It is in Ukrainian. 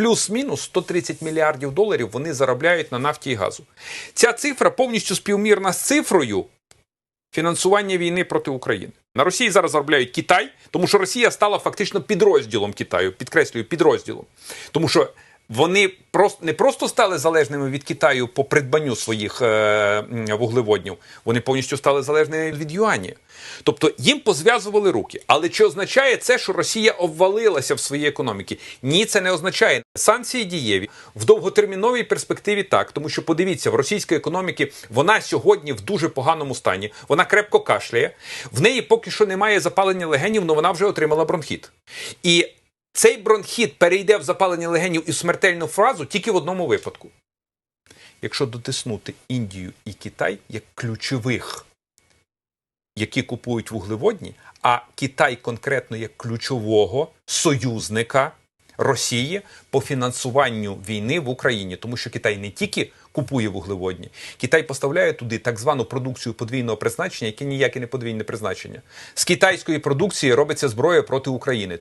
плюс-мінус 130 мільярдів доларів вони заробляють на нафті і газу. Ця цифра повністю співмірна з цифрою фінансування війни проти України. На Росії зараз заробляють Китай, тому що Росія стала фактично підрозділом Китаю, підкреслюю, підрозділом. Тому що вони просто не просто стали залежними від Китаю по придбанню своїх е, вуглеводнів, вони повністю стали залежними від юані. Тобто їм позв'язували руки. Але чи означає це, що Росія обвалилася в своїй економіці? Ні, це не означає. Санкції дієві в довготерміновій перспективі так, тому що подивіться, в російської економіки вона сьогодні в дуже поганому стані. Вона крепко кашляє. В неї поки що немає запалення легенів, але вона вже отримала бронхіт. І цей бронхіт перейде в запалення легенів і смертельну фразу тільки в одному випадку. Якщо дотиснути Індію і Китай як ключових, які купують вуглеводні, а Китай конкретно як ключового союзника Росії по фінансуванню війни в Україні, тому що Китай не тільки купує вуглеводні, Китай поставляє туди так звану продукцію подвійного призначення, яке ніяке не подвійне призначення. З китайської продукції робиться зброя проти України.